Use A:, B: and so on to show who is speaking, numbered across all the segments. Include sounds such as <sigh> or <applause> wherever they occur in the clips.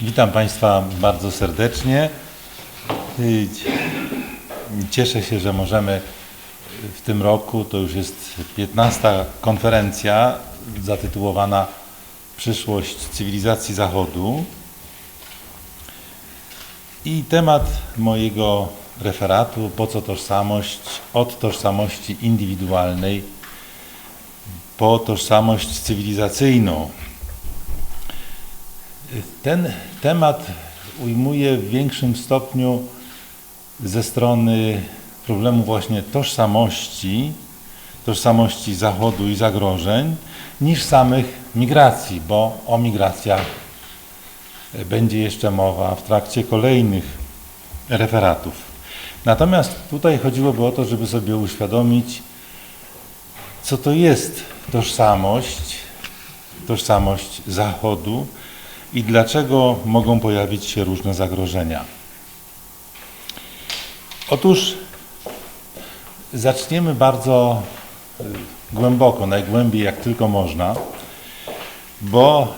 A: Witam Państwa bardzo serdecznie. Cieszę się, że możemy w tym roku, to już jest 15. konferencja zatytułowana Przyszłość cywilizacji Zachodu. I temat mojego referatu Po co tożsamość? Od tożsamości indywidualnej po tożsamość cywilizacyjną. Ten temat ujmuje w większym stopniu ze strony problemu właśnie tożsamości, tożsamości Zachodu i zagrożeń, niż samych migracji, bo o migracjach będzie jeszcze mowa w trakcie kolejnych referatów. Natomiast tutaj chodziłoby o to, żeby sobie uświadomić, co to jest tożsamość, tożsamość Zachodu i dlaczego mogą pojawić się różne zagrożenia. Otóż zaczniemy bardzo y, głęboko, najgłębiej jak tylko można, bo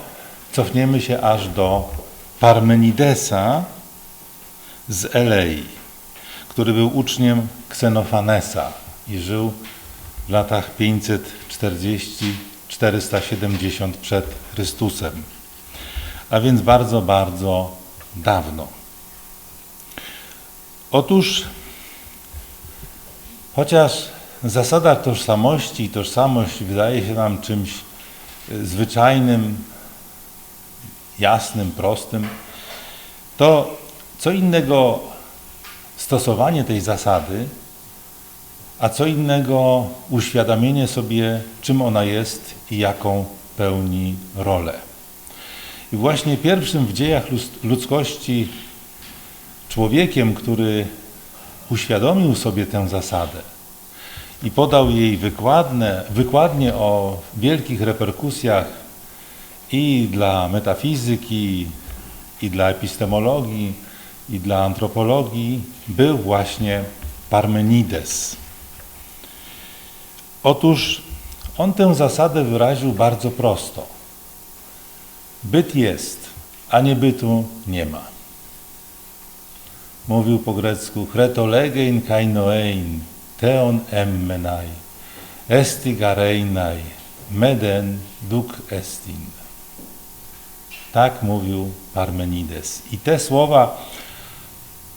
A: cofniemy się aż do Parmenidesa z Elei, który był uczniem Ksenofanesa i żył w latach 540-470 przed Chrystusem, a więc bardzo, bardzo dawno. Otóż, chociaż zasada tożsamości i tożsamość wydaje się nam czymś y, zwyczajnym, jasnym, prostym, to co innego stosowanie tej zasady, a co innego uświadomienie sobie, czym ona jest i jaką pełni rolę. I właśnie pierwszym w dziejach ludzkości człowiekiem, który uświadomił sobie tę zasadę i podał jej wykładne, wykładnie o wielkich reperkusjach i dla metafizyki, i dla epistemologii, i dla antropologii, był właśnie Parmenides. Otóż on tę zasadę wyraził bardzo prosto. Byt jest, a nie bytu nie ma. Mówił po grecku Chretolegein kainoein, teon emmenai, esti gareinai, meden duk estin. Tak mówił Parmenides. I te słowa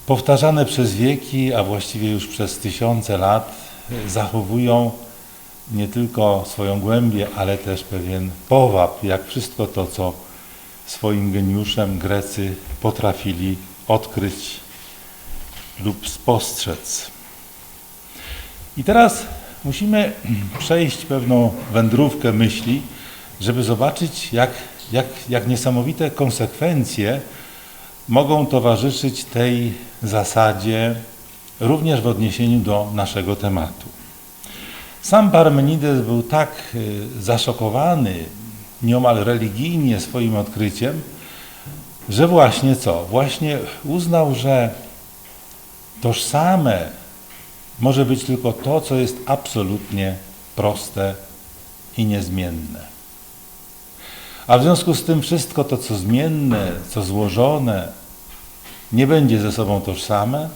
A: powtarzane przez wieki, a właściwie już przez tysiące lat, zachowują nie tylko swoją głębię, ale też pewien powab, jak wszystko to, co swoim geniuszem Grecy potrafili odkryć lub spostrzec. I teraz musimy przejść pewną wędrówkę myśli, żeby zobaczyć, jak, jak, jak niesamowite konsekwencje mogą towarzyszyć tej zasadzie również w odniesieniu do naszego tematu. Sam Parmenides był tak y, zaszokowany nieomal religijnie swoim odkryciem, że właśnie co? Właśnie uznał, że tożsame może być tylko to, co jest absolutnie proste i niezmienne. A w związku z tym wszystko to, co zmienne, co złożone, nie będzie ze sobą tożsame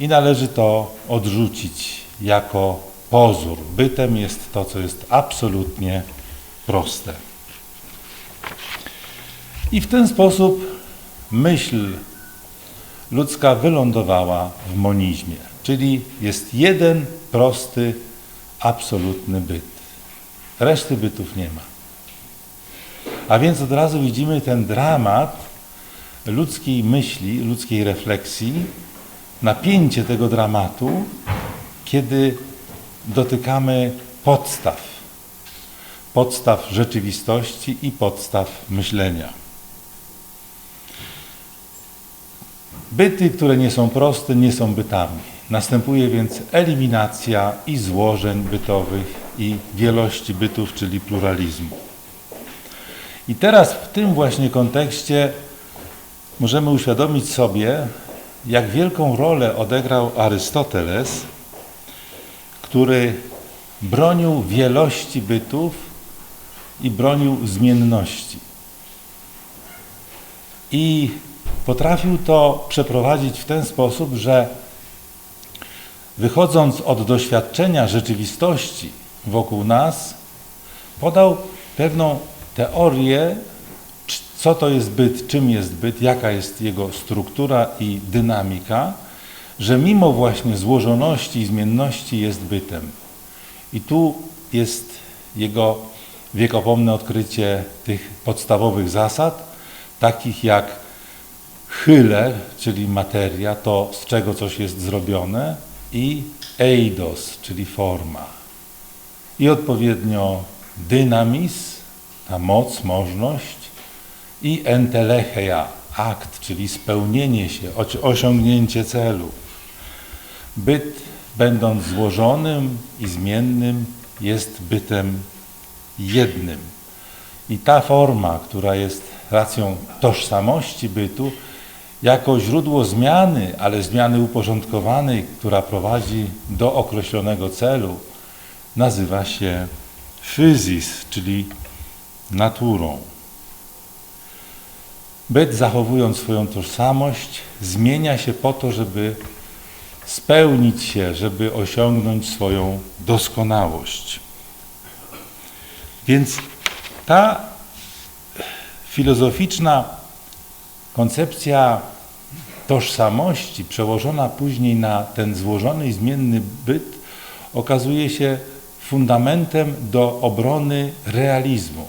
A: i należy to odrzucić jako pozór. Bytem jest to, co jest absolutnie proste. I w ten sposób myśl ludzka wylądowała w monizmie, czyli jest jeden prosty, absolutny byt. Reszty bytów nie ma. A więc od razu widzimy ten dramat ludzkiej myśli, ludzkiej refleksji, napięcie tego dramatu, kiedy dotykamy podstaw, podstaw rzeczywistości i podstaw myślenia. Byty, które nie są proste, nie są bytami. Następuje więc eliminacja i złożeń bytowych i wielości bytów, czyli pluralizmu. I teraz w tym właśnie kontekście możemy uświadomić sobie, jak wielką rolę odegrał Arystoteles, który bronił wielości bytów i bronił zmienności. I potrafił to przeprowadzić w ten sposób, że wychodząc od doświadczenia rzeczywistości wokół nas, podał pewną teorię, co to jest byt, czym jest byt, jaka jest jego struktura i dynamika, że mimo właśnie złożoności i zmienności jest bytem. I tu jest jego wiekopomne odkrycie tych podstawowych zasad, takich jak chyle, czyli materia, to z czego coś jest zrobione, i eidos, czyli forma. I odpowiednio dynamis, ta moc, możność, i entelecheia, akt, czyli spełnienie się, osiągnięcie celu. Byt, będąc złożonym i zmiennym, jest bytem jednym. I ta forma, która jest racją tożsamości bytu, jako źródło zmiany, ale zmiany uporządkowanej, która prowadzi do określonego celu, nazywa się physis, czyli naturą. Byt, zachowując swoją tożsamość, zmienia się po to, żeby spełnić się, żeby osiągnąć swoją doskonałość. Więc ta filozoficzna koncepcja tożsamości, przełożona później na ten złożony i zmienny byt, okazuje się fundamentem do obrony realizmu.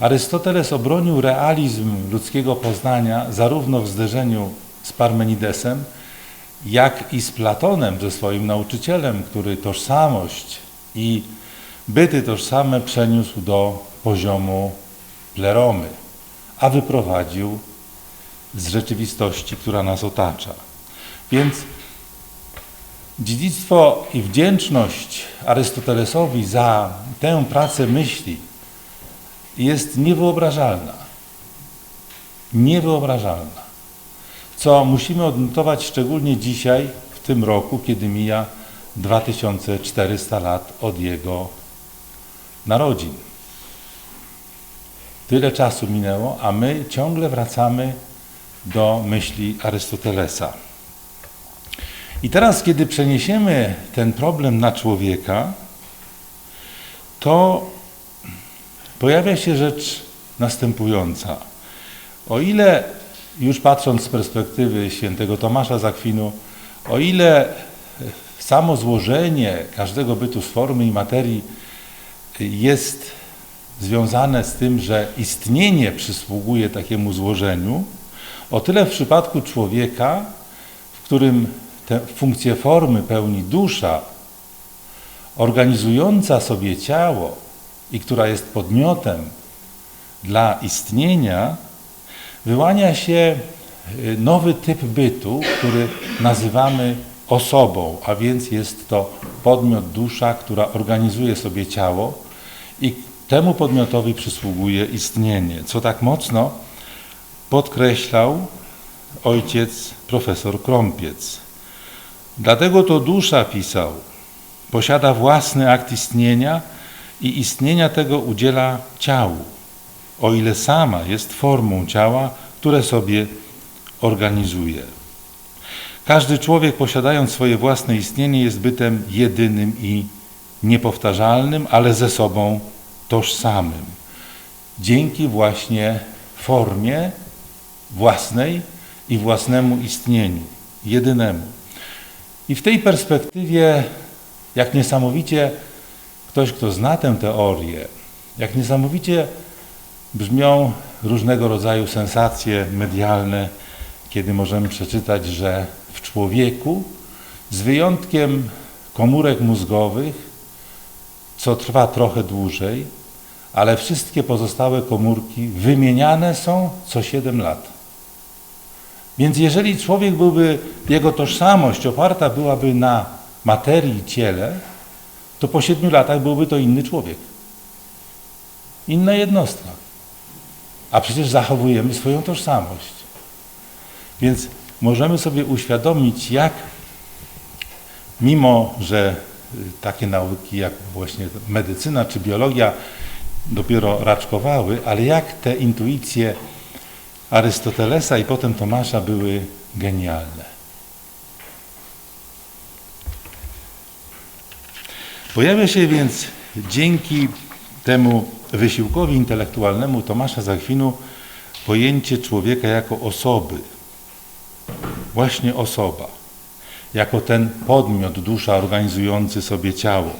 A: Arystoteles obronił realizm ludzkiego poznania zarówno w zderzeniu z Parmenidesem, jak i z Platonem, ze swoim nauczycielem, który tożsamość i byty tożsame przeniósł do poziomu pleromy, a wyprowadził z rzeczywistości, która nas otacza. Więc dziedzictwo i wdzięczność Arystotelesowi za tę pracę myśli jest niewyobrażalna. Niewyobrażalna. Co musimy odnotować szczególnie dzisiaj, w tym roku, kiedy mija 2400 lat od jego narodzin. Tyle czasu minęło, a my ciągle wracamy do myśli Arystotelesa. I teraz, kiedy przeniesiemy ten problem na człowieka, to pojawia się rzecz następująca. O ile, już patrząc z perspektywy świętego Tomasza Zakwinu, o ile samo złożenie każdego bytu z formy i materii jest związane z tym, że istnienie przysługuje takiemu złożeniu, o tyle w przypadku człowieka, w którym tę funkcję formy pełni dusza, organizująca sobie ciało i która jest podmiotem dla istnienia, wyłania się y, nowy typ bytu, który nazywamy osobą, a więc jest to podmiot dusza, która organizuje sobie ciało i temu podmiotowi przysługuje istnienie, co tak mocno podkreślał ojciec profesor Krąpiec. Dlatego to dusza, pisał, posiada własny akt istnienia i istnienia tego udziela ciału, o ile sama jest formą ciała, które sobie organizuje. Każdy człowiek posiadając swoje własne istnienie jest bytem jedynym i niepowtarzalnym, ale ze sobą tożsamym. Dzięki właśnie formie własnej i własnemu istnieniu, jedynemu. I w tej perspektywie, jak niesamowicie ktoś, kto zna tę teorię, jak niesamowicie brzmią różnego rodzaju sensacje medialne, kiedy możemy przeczytać, że w człowieku, z wyjątkiem komórek mózgowych, co trwa trochę dłużej, ale wszystkie pozostałe komórki wymieniane są co 7 lat. Więc jeżeli człowiek byłby, jego tożsamość oparta byłaby na materii ciele, to po siedmiu latach byłby to inny człowiek. Inna jednostka. A przecież zachowujemy swoją tożsamość. Więc możemy sobie uświadomić, jak mimo, że takie nauki jak właśnie medycyna czy biologia dopiero raczkowały, ale jak te intuicje Arystotelesa i potem Tomasza były genialne. Pojawia się więc dzięki temu wysiłkowi intelektualnemu Tomasza Zakwinu pojęcie człowieka jako osoby. Właśnie osoba. Jako ten podmiot, dusza organizujący sobie ciało,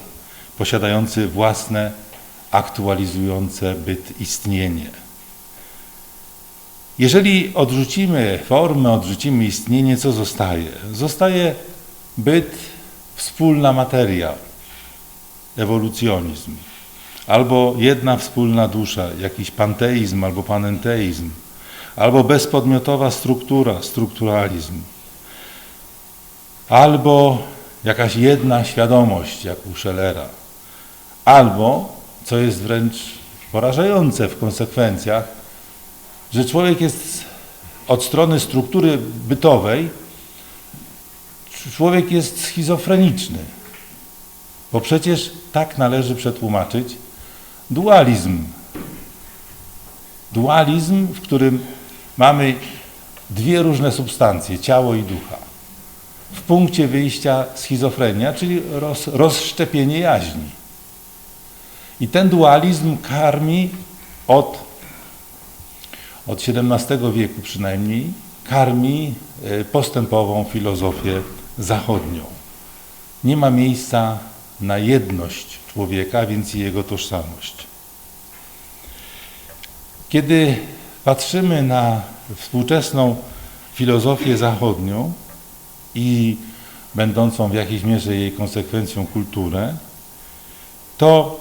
A: posiadający własne, aktualizujące byt istnienie. Jeżeli odrzucimy formę, odrzucimy istnienie, co zostaje? Zostaje byt, wspólna materia, ewolucjonizm, albo jedna wspólna dusza, jakiś panteizm albo panenteizm, albo bezpodmiotowa struktura, strukturalizm, albo jakaś jedna świadomość, jak u Schellera, albo, co jest wręcz porażające w konsekwencjach, że człowiek jest od strony struktury bytowej, człowiek jest schizofreniczny. Bo przecież tak należy przetłumaczyć dualizm. Dualizm, w którym mamy dwie różne substancje, ciało i ducha. W punkcie wyjścia schizofrenia, czyli roz, rozszczepienie jaźni. I ten dualizm karmi od, od XVII wieku przynajmniej, karmi e, postępową filozofię zachodnią. Nie ma miejsca na jedność człowieka, więc i jego tożsamość. Kiedy patrzymy na współczesną filozofię zachodnią i będącą w jakiejś mierze jej konsekwencją kulturę, to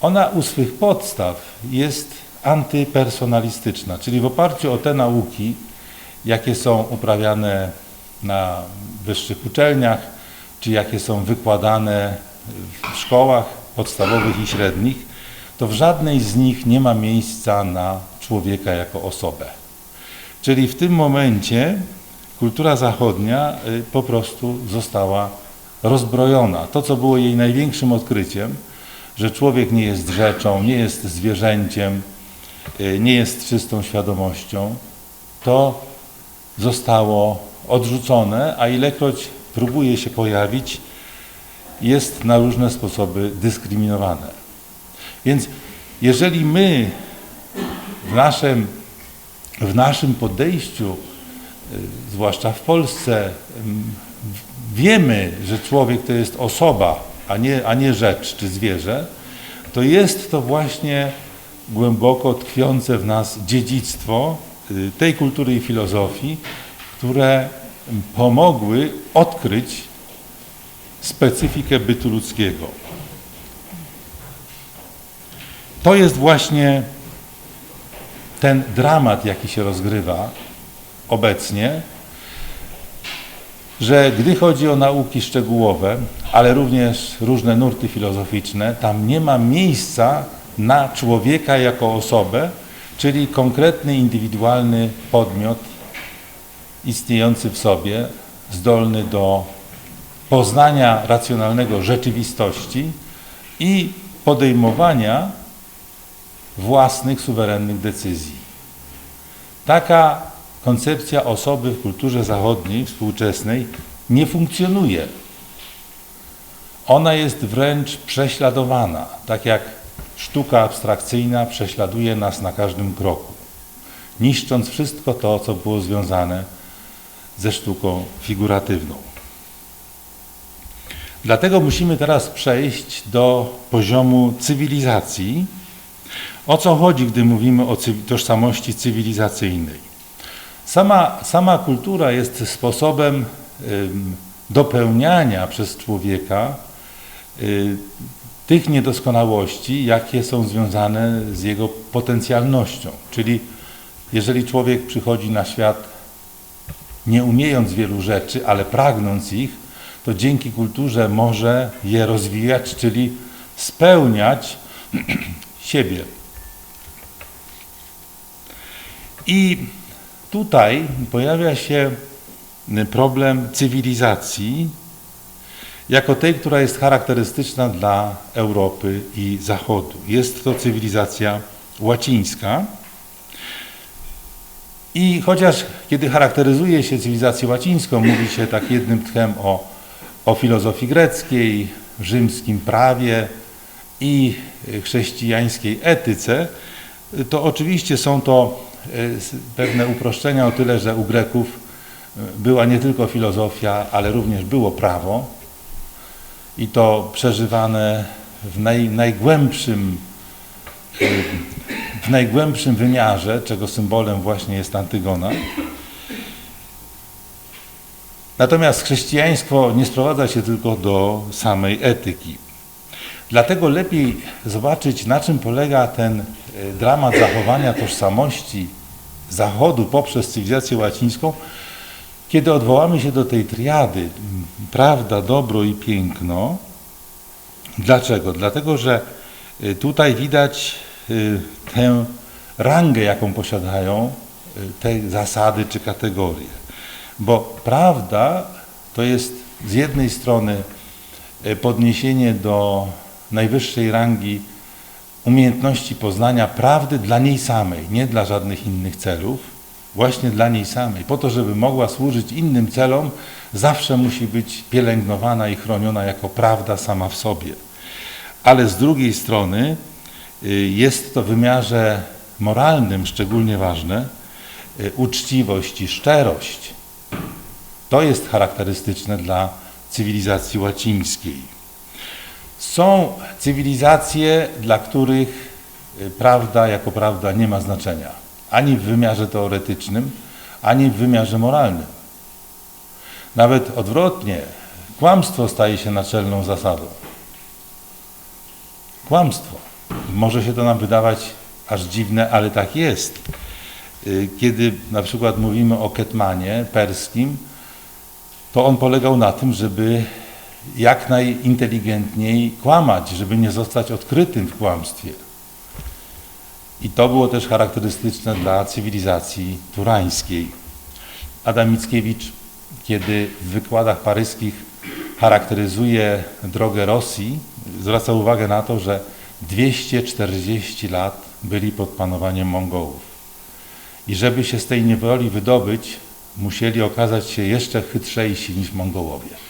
A: ona u swych podstaw jest antypersonalistyczna, czyli w oparciu o te nauki, jakie są uprawiane na wyższych uczelniach, czy jakie są wykładane w szkołach podstawowych i średnich, to w żadnej z nich nie ma miejsca na człowieka jako osobę. Czyli w tym momencie kultura zachodnia y, po prostu została rozbrojona. To, co było jej największym odkryciem, że człowiek nie jest rzeczą, nie jest zwierzęciem, y, nie jest czystą świadomością, to zostało odrzucone, a ilekroć próbuje się pojawić, jest na różne sposoby dyskryminowane. Więc jeżeli my w naszym, w naszym podejściu, zwłaszcza w Polsce, wiemy, że człowiek to jest osoba, a nie, a nie rzecz czy zwierzę, to jest to właśnie głęboko tkwiące w nas dziedzictwo y, tej kultury i filozofii, które pomogły odkryć specyfikę bytu ludzkiego. To jest właśnie ten dramat, jaki się rozgrywa obecnie, że gdy chodzi o nauki szczegółowe, ale również różne nurty filozoficzne, tam nie ma miejsca na człowieka jako osobę, czyli konkretny, indywidualny podmiot istniejący w sobie, zdolny do poznania racjonalnego rzeczywistości i podejmowania własnych, suwerennych decyzji. Taka koncepcja osoby w kulturze zachodniej, współczesnej, nie funkcjonuje. Ona jest wręcz prześladowana, tak jak sztuka abstrakcyjna prześladuje nas na każdym kroku, niszcząc wszystko to, co było związane ze sztuką figuratywną. Dlatego musimy teraz przejść do poziomu cywilizacji. O co chodzi, gdy mówimy o tożsamości cywilizacyjnej? Sama, sama kultura jest sposobem dopełniania przez człowieka y, tych niedoskonałości, jakie są związane z jego potencjalnością. Czyli jeżeli człowiek przychodzi na świat nie umiejąc wielu rzeczy, ale pragnąc ich, to dzięki kulturze może je rozwijać, czyli spełniać <clears throat> siebie. I tutaj pojawia się problem cywilizacji, jako tej, która jest charakterystyczna dla Europy i Zachodu. Jest to cywilizacja łacińska, I chociaż kiedy charakteryzuje się cywilizację łacińską, mówi się tak jednym tchem o, o filozofii greckiej, rzymskim prawie i chrześcijańskiej etyce, to oczywiście są to pewne uproszczenia o tyle, że u Greków e, była nie tylko filozofia, ale również było prawo i to przeżywane w naj, najgłębszym e, w najgłębszym wymiarze, czego symbolem właśnie jest Antygona. Natomiast chrześcijaństwo nie sprowadza się tylko do samej etyki. Dlatego lepiej zobaczyć, na czym polega ten e, dramat zachowania tożsamości Zachodu poprzez cywilizację łacińską, kiedy odwołamy się do tej triady prawda, dobro i piękno. Dlaczego? Dlatego, że e, tutaj widać e, tę rangę, jaką posiadają te zasady czy kategorie. Bo prawda to jest z jednej strony podniesienie do najwyższej rangi umiejętności poznania prawdy dla niej samej, nie dla żadnych innych celów, właśnie dla niej samej. Po to, żeby mogła służyć innym celom, zawsze musi być pielęgnowana i chroniona jako prawda sama w sobie. Ale z drugiej strony y, jest to w wymiarze moralnym szczególnie ważne, y, uczciwość i szczerość. To jest charakterystyczne dla cywilizacji łacińskiej. Są cywilizacje, dla których y, prawda jako prawda nie ma znaczenia. Ani w wymiarze teoretycznym, ani w wymiarze moralnym. Nawet odwrotnie, kłamstwo staje się naczelną zasadą. Kłamstwo. Może się to nam wydawać aż dziwne, ale tak jest. Y, kiedy na przykład mówimy o Ketmanie perskim, to on polegał na tym, żeby jak najinteligentniej kłamać, żeby nie zostać odkrytym w kłamstwie. I to było też charakterystyczne dla cywilizacji turańskiej. Adam Mickiewicz, kiedy w wykładach paryskich charakteryzuje drogę Rosji, zwraca uwagę na to, że 240 lat byli pod panowaniem Mongołów. I żeby się z tej niewoli wydobyć, musieli okazać się jeszcze chytrzejsi niż Mongołowie.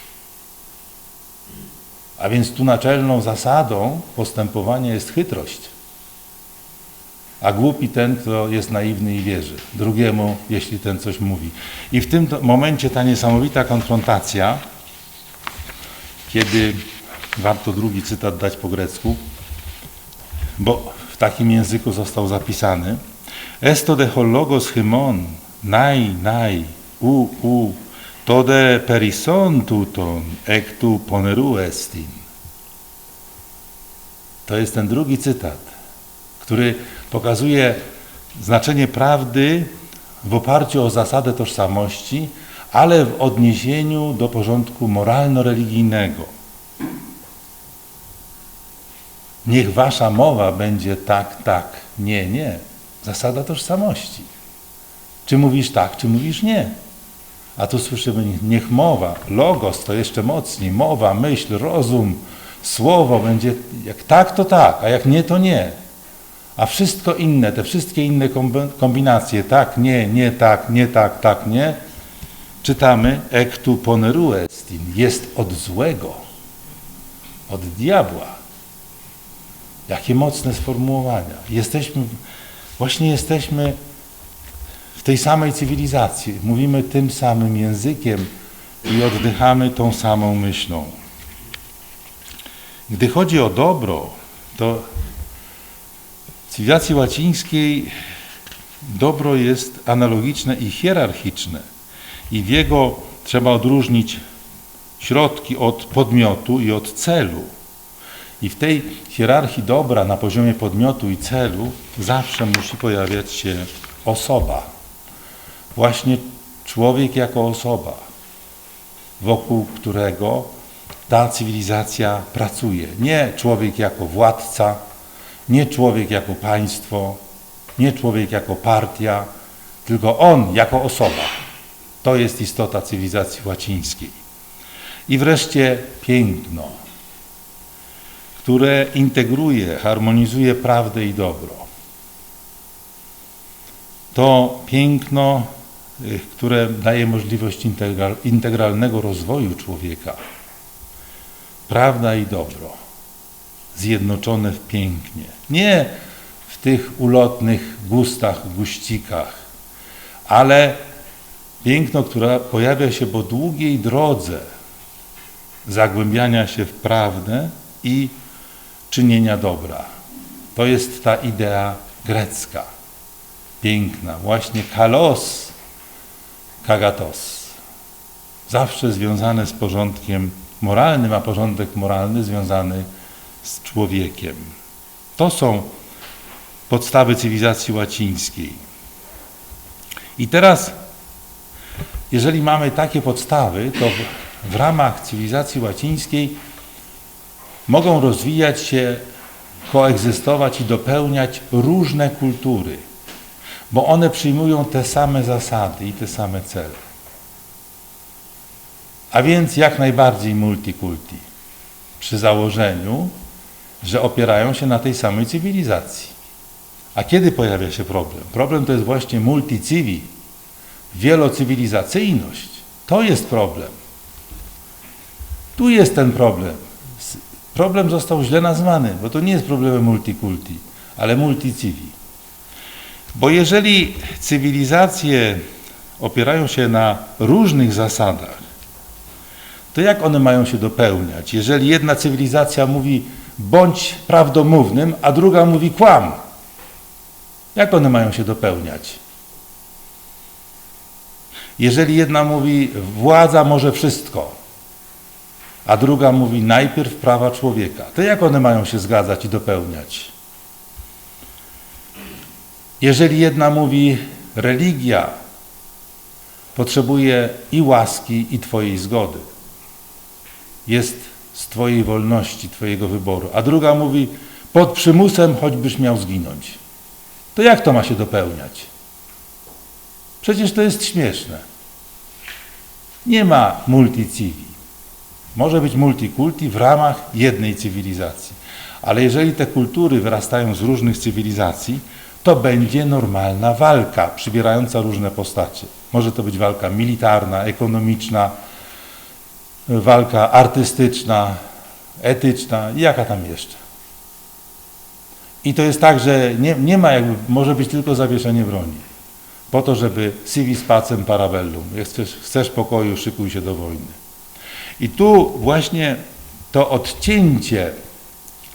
A: A więc tu naczelną zasadą postępowania jest chytrość. A głupi ten, kto jest naiwny i wierzy drugiemu, jeśli ten coś mówi. I w tym momencie ta niesamowita konfrontacja, kiedy warto drugi cytat dać po grecku, bo w takim języku został zapisany. Esto de hologos hymon, nai, nai, u, u, Tode perison tuton, ek tu poneru estin. To jest ten drugi cytat, który pokazuje znaczenie prawdy w oparciu o zasadę tożsamości, ale w odniesieniu do porządku moralno-religijnego. Niech wasza mowa będzie tak, tak, nie, nie. Zasada tożsamości. Czy mówisz tak, czy mówisz nie. A tu słyszymy, niech mowa, logos to jeszcze mocniej, mowa, myśl, rozum, słowo będzie, jak tak, to tak, a jak nie, to nie. A wszystko inne, te wszystkie inne kombinacje, tak, nie, nie, tak, nie, tak, tak, nie, czytamy, ek tu poneru estin, jest od złego, od diabła. Jakie mocne sformułowania. Jesteśmy, właśnie jesteśmy w tej samej cywilizacji. Mówimy tym samym językiem i oddychamy tą samą myślą. Gdy chodzi o dobro, to w cywilizacji łacińskiej dobro jest analogiczne i hierarchiczne. I w jego trzeba odróżnić środki od podmiotu i od celu. I w tej hierarchii dobra na poziomie podmiotu i celu zawsze musi pojawiać się osoba właśnie człowiek jako osoba, wokół którego ta cywilizacja pracuje. Nie człowiek jako władca, nie człowiek jako państwo, nie człowiek jako partia, tylko on jako osoba. To jest istota cywilizacji łacińskiej. I wreszcie piękno, które integruje, harmonizuje prawdę i dobro. to piękno, które daje możliwość integral, integralnego rozwoju człowieka. Prawda i dobro zjednoczone w pięknie. Nie w tych ulotnych gustach, guścikach, ale piękno, które pojawia się po długiej drodze zagłębiania się w prawdę i czynienia dobra. To jest ta idea grecka, piękna, właśnie kalos, kagatos. Zawsze związane z porządkiem moralnym, a porządek moralny związany z człowiekiem. To są podstawy cywilizacji łacińskiej. I teraz, jeżeli mamy takie podstawy, to w, w ramach cywilizacji łacińskiej mogą rozwijać się, koegzystować i dopełniać różne kultury, bo one przyjmują te same zasady i te same cele. A więc jak najbardziej multikulti, przy założeniu, że opierają się na tej samej cywilizacji. A kiedy pojawia się problem? Problem to jest właśnie multicivi, wielocywilizacyjność. To jest problem. Tu jest ten problem. Problem został źle nazwany, bo to nie jest problemem multikulti, ale multicivi. Bo jeżeli cywilizacje opierają się na różnych zasadach, to jak one mają się dopełniać? Jeżeli jedna cywilizacja mówi bądź prawdomównym, a druga mówi kłam, jak one mają się dopełniać? Jeżeli jedna mówi władza może wszystko, a druga mówi najpierw prawa człowieka, to jak one mają się zgadzać i dopełniać? Jeżeli jedna mówi religia potrzebuje i łaski, i Twojej zgody, jest z Twojej wolności, Twojego wyboru, a druga mówi pod przymusem, choćbyś miał zginąć, to jak to ma się dopełniać? Przecież to jest śmieszne. Nie ma multicivi. Może być multikulti w ramach jednej cywilizacji. Ale jeżeli te kultury wyrastają z różnych cywilizacji, to będzie normalna walka, przybierająca różne postacie. Może to być walka militarna, ekonomiczna, walka artystyczna, etyczna i jaka tam jeszcze. I to jest tak, że nie, nie ma jakby, może być tylko zawieszenie broni. Po to, żeby civis pacem parabellum. Chcesz, chcesz pokoju, szykuj się do wojny. I tu właśnie to odcięcie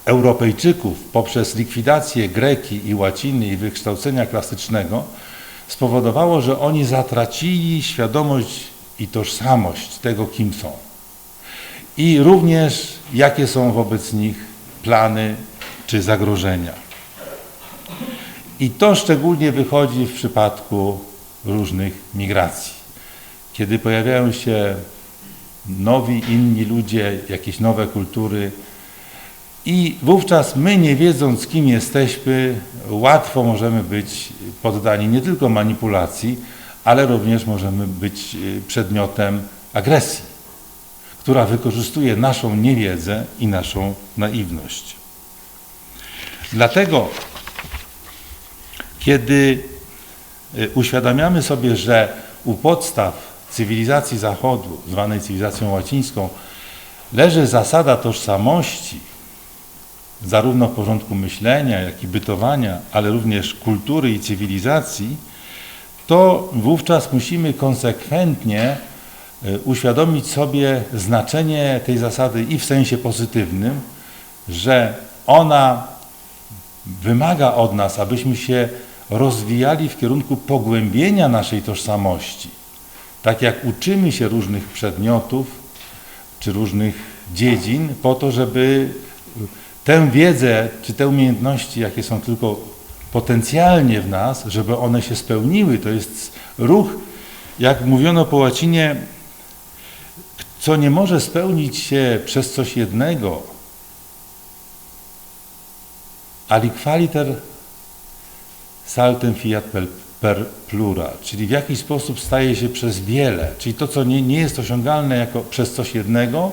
A: Europejczyków poprzez likwidację Greki i łaciny i wykształcenia klasycznego spowodowało, że oni zatracili świadomość i tożsamość tego, kim są. I również jakie są wobec nich plany czy zagrożenia. I to szczególnie wychodzi w przypadku różnych migracji. Kiedy pojawiają się nowi, inni ludzie, jakieś nowe kultury, i wówczas my, nie wiedząc, kim jesteśmy, łatwo możemy być poddani nie tylko manipulacji, ale również możemy być y, przedmiotem agresji, która wykorzystuje naszą niewiedzę i naszą naiwność. Dlatego, kiedy y, uświadamiamy sobie, że u podstaw cywilizacji Zachodu, zwanej cywilizacją łacińską, leży zasada tożsamości, zarówno w porządku myślenia, jak i bytowania, ale również kultury i cywilizacji, to wówczas musimy konsekwentnie e, uświadomić sobie znaczenie tej zasady i w sensie pozytywnym, że ona wymaga od nas, abyśmy się rozwijali w kierunku pogłębienia naszej tożsamości. Tak jak uczymy się różnych przedmiotów czy różnych dziedzin, po to, żeby tę wiedzę czy te umiejętności, jakie są tylko potencjalnie w nas, żeby one się spełniły. To jest ruch, jak mówiono po łacinie, co nie może spełnić się przez coś jednego, aliqualiter saltem fiat per plura, czyli w jakiś sposób staje się przez wiele, czyli to, co nie, nie jest osiągalne jako przez coś jednego,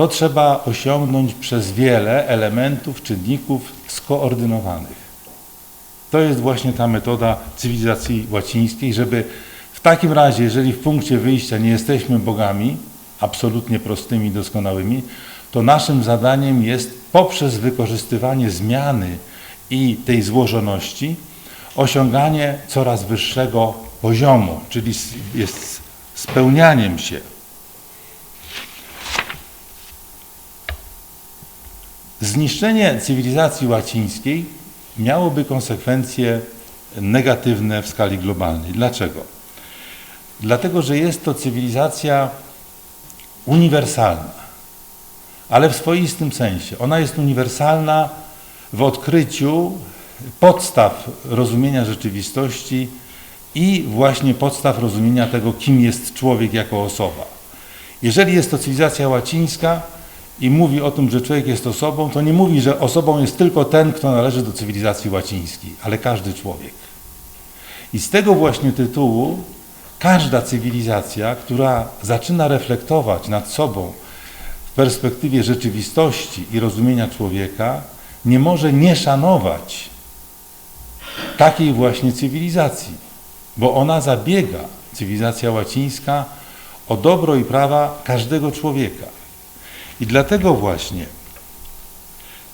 A: to trzeba osiągnąć przez wiele elementów, czynników skoordynowanych. To jest właśnie ta metoda cywilizacji łacińskiej, żeby w takim razie, jeżeli w punkcie wyjścia nie jesteśmy bogami, absolutnie prostymi, doskonałymi, to naszym zadaniem jest poprzez wykorzystywanie zmiany i tej złożoności osiąganie coraz wyższego poziomu, czyli jest spełnianiem się. Zniszczenie cywilizacji łacińskiej miałoby konsekwencje negatywne w skali globalnej. Dlaczego? Dlatego, że jest to cywilizacja uniwersalna, ale w swoistym sensie. Ona jest uniwersalna w odkryciu podstaw rozumienia rzeczywistości i właśnie podstaw rozumienia tego, kim jest człowiek jako osoba. Jeżeli jest to cywilizacja łacińska i mówi o tym, że człowiek jest osobą, to nie mówi, że osobą jest tylko ten, kto należy do cywilizacji łacińskiej, ale każdy człowiek. I z tego właśnie tytułu każda cywilizacja, która zaczyna reflektować nad sobą w perspektywie rzeczywistości i rozumienia człowieka, nie może nie szanować takiej właśnie cywilizacji, bo ona zabiega, cywilizacja łacińska, o dobro i prawa każdego człowieka. I dlatego właśnie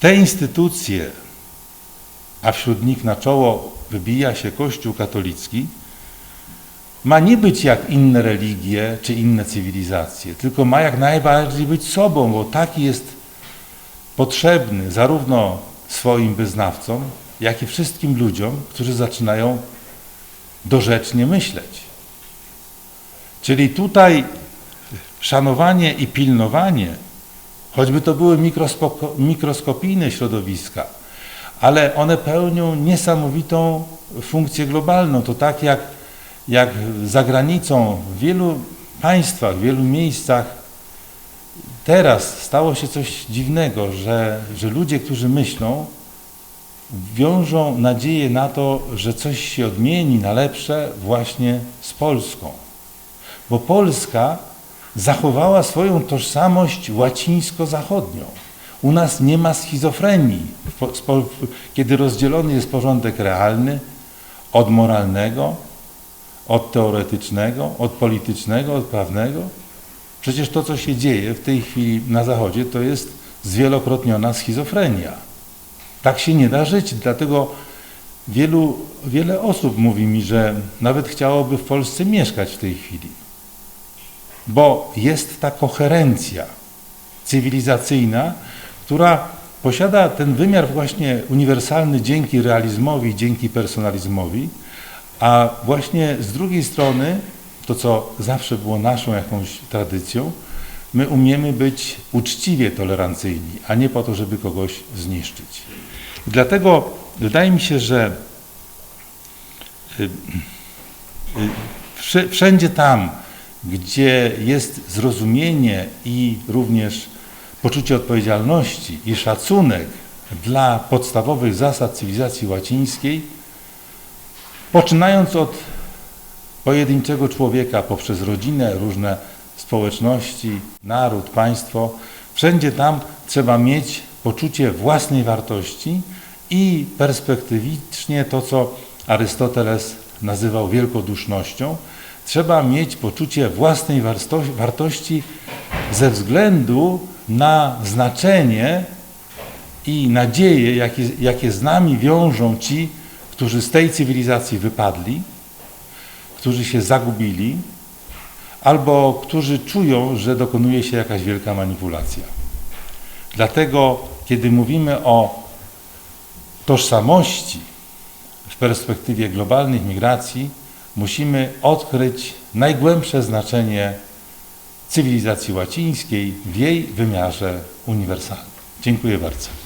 A: te instytucje, a wśród nich na czoło wybija się Kościół katolicki, ma nie być jak inne religie czy inne cywilizacje, tylko ma jak najbardziej być sobą, bo taki jest potrzebny zarówno swoim wyznawcom, jak i wszystkim ludziom, którzy zaczynają dorzecznie myśleć. Czyli tutaj szanowanie i pilnowanie, choćby to były mikroskopijne środowiska, ale one pełnią niesamowitą funkcję globalną. To tak jak, jak za granicą, w wielu państwach, w wielu miejscach teraz stało się coś dziwnego, że, że ludzie, którzy myślą, wiążą nadzieję na to, że coś się odmieni na lepsze właśnie z Polską. Bo Polska zachowała swoją tożsamość łacińsko-zachodnią. U nas nie ma schizofrenii, kiedy rozdzielony jest porządek realny od moralnego, od teoretycznego, od politycznego, od prawnego. Przecież to, co się dzieje w tej chwili na Zachodzie, to jest zwielokrotniona schizofrenia. Tak się nie da żyć, dlatego wielu, wiele osób mówi mi, że nawet chciałoby w Polsce mieszkać w tej chwili. Bo jest ta koherencja cywilizacyjna, która posiada ten wymiar właśnie uniwersalny dzięki realizmowi, dzięki personalizmowi, a właśnie z drugiej strony, to co zawsze było naszą jakąś tradycją, my umiemy być uczciwie tolerancyjni, a nie po to, żeby kogoś zniszczyć. Dlatego wydaje mi się, że y, y, wszędzie tam, gdzie jest zrozumienie i również poczucie odpowiedzialności i szacunek dla podstawowych zasad cywilizacji łacińskiej, poczynając od pojedynczego człowieka poprzez rodzinę, różne społeczności, naród, państwo, wszędzie tam trzeba mieć poczucie własnej wartości i perspektywicznie to, co Arystoteles nazywał wielkodusznością, trzeba mieć poczucie własnej wartości ze względu na znaczenie i nadzieje, jakie, jakie z nami wiążą ci, którzy z tej cywilizacji wypadli, którzy się zagubili, albo którzy czują, że dokonuje się jakaś wielka manipulacja. Dlatego, kiedy mówimy o tożsamości w perspektywie globalnych migracji, musimy odkryć najgłębsze znaczenie cywilizacji łacińskiej w jej wymiarze uniwersalnym. Dziękuję bardzo.